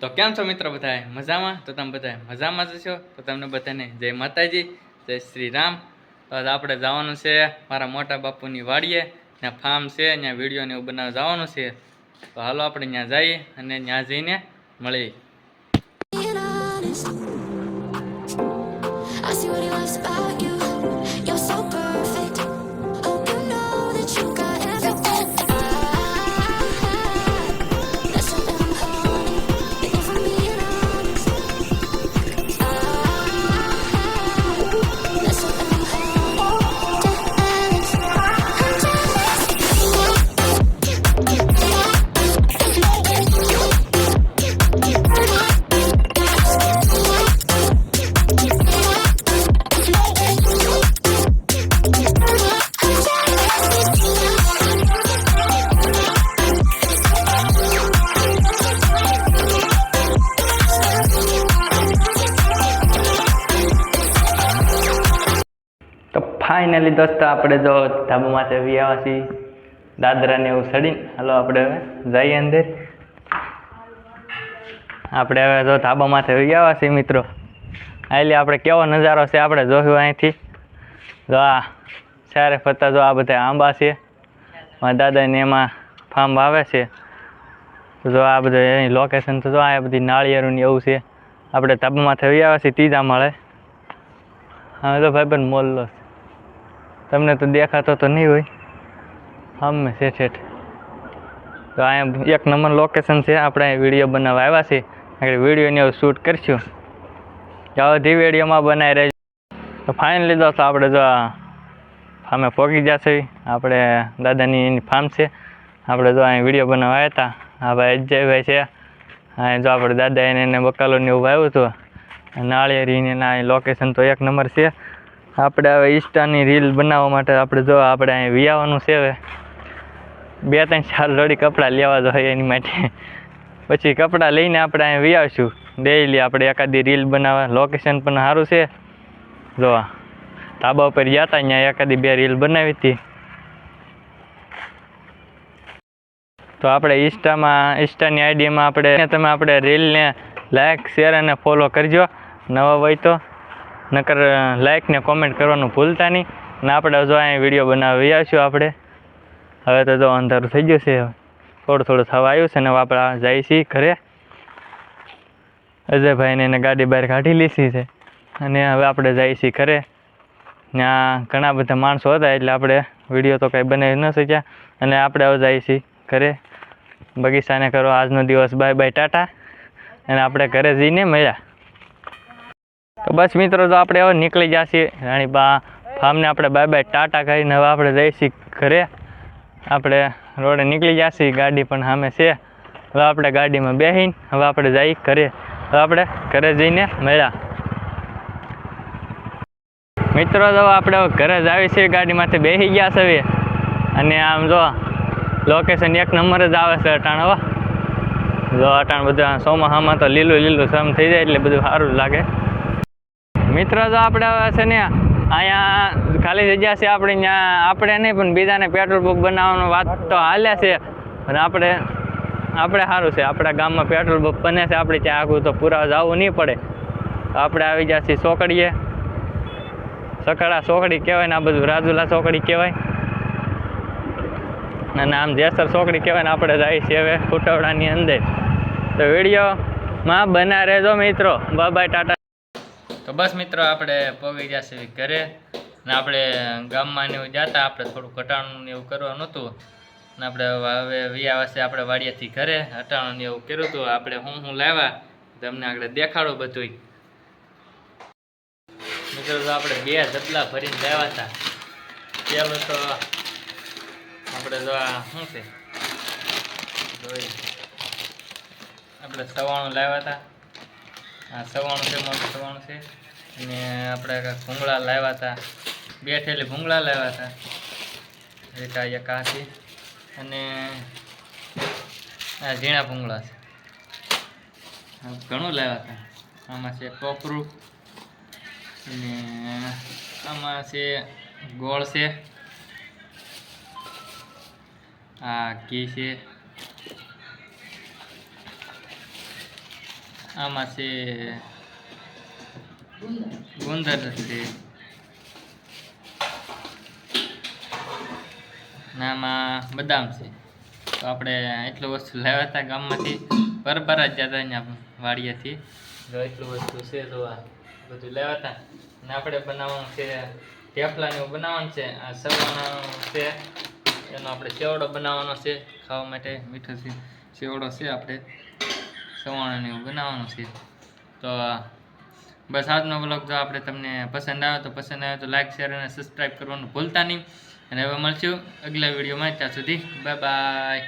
તો કેમ છો મિત્રો બધાએ મજામાં? તો તમે બધાએ મજામાં જ છો? તો તમને બધાને જય માતાજી, જય શ્રી રામ તો આપણે જવાનું છે મારા મોટા બાપુની વાડીએ. ત્યાં ફાર્મ છે, ત્યાં વીડિયો ને એવું બનાવવા જવાનું છે. તો હાલો આપણે ત્યાં જઈએ અને ત્યાં જઈને મળીએ. I see what he loves about you. Finally દોસ્તો, આપણે જો ધાબામાં આવી આવ્યા છીએ. દાદરાને એવું સડીને. હાલો, આપણે હવે જઈએ અંદર. આપણે હવે જો ધાબામાં આવી આવ્યા છીએ મિત્રો. એટલે આપણે કેવો નજારો છે આપણે જોયું અહીંથી? જો આ સારે ફરતા જો આ બધા આંબા છે. મારા દાદાને એમાં ફાર્મ વાવે છે. જો આ બધું એની લોકેશન તો જો આ બધી નાળિયેરું એવું છે. આપણે ધાબામાંથી આવી આવ્યા છીએ ત્રીજા માળે. હા, તો ભાઈ પણ મોલ્લો. તમને તો દેખાતો તો નહીં હોય. હમે છે શેઠ. તો અહીંયા એક નંબર લોકેશન છે. આપણે અહીં વીડિયો બનાવવા આવ્યા છે આગળ વિડીયોને હવે શૂટ કરશું. બધી વિડીયોમાં બનાવી રહેજો તો ફાઇનલી દોસ્તો આપણે જો ફામે પહોંચી જશે આપણે દાદાની એની ફાર્મ છે. આપણે જો અહીં વીડિયો બનાવવા આવ્યા હતા. આ ભાઈ અજયભાઈ છે. અહીં જો આપણે દાદા એને એને બકાલો ને એવું વાવ્યું હતું. નાળિયેરીને ના લોકેશન તો એક નંબર છે. આપણે હવે ઇન્સ્ટાની રીલ બનાવવા માટે આપણે જો આપણે અહીં વિયાવાનું છે હવે. બે ત્રણ ચાર જોડી કપડાં લેવા જોઈએ એની માટે. પછી કપડાં લઈને આપણે અહીં વિયાવશું ડેઈલી આપણે એકાદી રીલ બનાવવા. લોકેશન પણ સારું છે. જો, ધાબા ઉપર ગયા હતા અહીંયા એકાદી બે રીલ બનાવી હતી. તો આપણે ઇન્સ્ટામાં ઇન્સ્ટાની આઈડીમાં આપણે, તમે આપણે રીલને લાઈક શેર અને ફોલો કરજો. નવા હોય તો નકર લાઈક ને કોમેન્ટ કરવાનું ભૂલતા નહીં. ને આપણે જો અહીંયા વીડિયો બનાવી આવીશું આપણે. હવે તો જો અંધારું થઈ ગયું છે. થોડું થોડું થવા આવ્યું છે ને આપણે જાય છીએ ઘરે. અજયભાઈને એને ગાડી બહાર કાઢી લીધી છે. અને હવે આપણે જાય છીએ ઘરે. ત્યાં ઘણા બધા માણસો હતા એટલે આપણે વીડિયો તો કંઈ બનાવી ન શક્યા. અને આપણે હવે જાય છીએ ઘરે. બગીચાને કરો, આજનો દિવસ બાય બાય ટાટા. અને આપણે ઘરે જઈને મળ્યા. તો બસ મિત્રો તો આપણે હવે નીકળી જશે રાણીબા ફાર્મને આપણે બાય બાય ટાટા કરીને હવે આપણે જઈશું ઘરે. આપણે રોડે નીકળી જશે, ગાડી પણ સામે છે. હવે આપણે ગાડીમાં બેસીને હવે આપણે જઈ ઘરે. હવે આપણે ઘરે જઈને મળ્યા. મિત્રો તો આપણે ઘરે જ આવી છીએ, ગાડીમાંથી બેસી ગયા છે હવે. અને આમ જો લોકેશન એક નંબર જ આવે છે અટાણ હવે જો અટાણ બધા ચોમાસામાં તો લીલું લીલું સમ થઈ જાય એટલે બધું સારું લાગે. મિત્ર તો આપણે છે ને અહીંયા ખાલી જગ્યા છે આપણે, ત્યાં આપણે નહીં, પણ બીજાને પેટ્રોલ પંપ બનાવવાનું વાત તો હાલ્યા છે. અને આપણે આપણે સારું છે. આપણા ગામમાં પેટ્રોલ પંપ બને છે. આપણે ત્યાં આગળ તો પૂરા જવું નહીં પડે. તો આપણે આવી ગયા છીએ ચોકડીએ સકડા ચોકડી કહેવાય ને આ બધું, રાજુલા ચોકડી કહેવાય. અને આમ જેસર ચોકડી કહેવાય ને આપણે જાય છીએ હવે ફૂટવડાની અંદર. તો વિડીયોમાં બના રહેજો મિત્રો. બાય બાય ટાટા બસ મિત્રો, આપણે પગી છીએ ઘરે ને આપણે ગામમાં ને એવું જતા, આપણે થોડું ઘટાણું ને એવું કરવાનું હતું. ને આપણે હવે વિયા વર્ષે આપણે વાડિયાથી ઘરે હટાણું ને એવું કર્યું હતું. આપણે હું હું લાવ્યા, તમને આગળ દેખાડો બધું મિત્રો, તો આપણે બે જબલા ભરીને લાવ્યા હતા. પેલું તો આપણે જો શું છે? આપણે સવાણું લાવ્યા હતા. હા સવાણું છે, મોટું સવાણું છે. અને આપણે ભૂંગળા લાવ્યા હતા. બે થેલી ભૂંગળા લાવ્યા હતા. એક આ એક અને આ ઝીણા ભૂંગળા છે. ઘણું લાવ્યા હતા. આમાં છે કોપરું અને આમાં છે ગોળ છે. આ ઘી છે. આમાં છે ગુંદર છે નામાં બદામ છે. તો આપણે એટલું વસ્તુ લાવ્યા હતા ગામમાંથી. બરબર જ જતા અહીંયા વાડીએથી. જો એટલું વસ્તુ છે તો આ બધું લાવ્યા હતા. ને આપણે બનાવવાનું છે થેપલાને એવું બનાવવાનું છે, આ સવાણાનું છે. એનો આપણે સેવડો બનાવવાનો છે, ખાવા માટે મીઠો છે સેવડો છે આપણે. સવાણાને એવું બનાવવાનું છે. તો બસ આજનો બ્લોગ જો આપણે તમને પસંદ આવ્યો તો પસંદ આવ્યો તો લાઇક શેર અને સબસ્ક્રાઈબ કરવાનું ભૂલતા નહીં. અને હવે મળશું અગલા વિડીયોમાં ત્યાં સુધી. Bye bye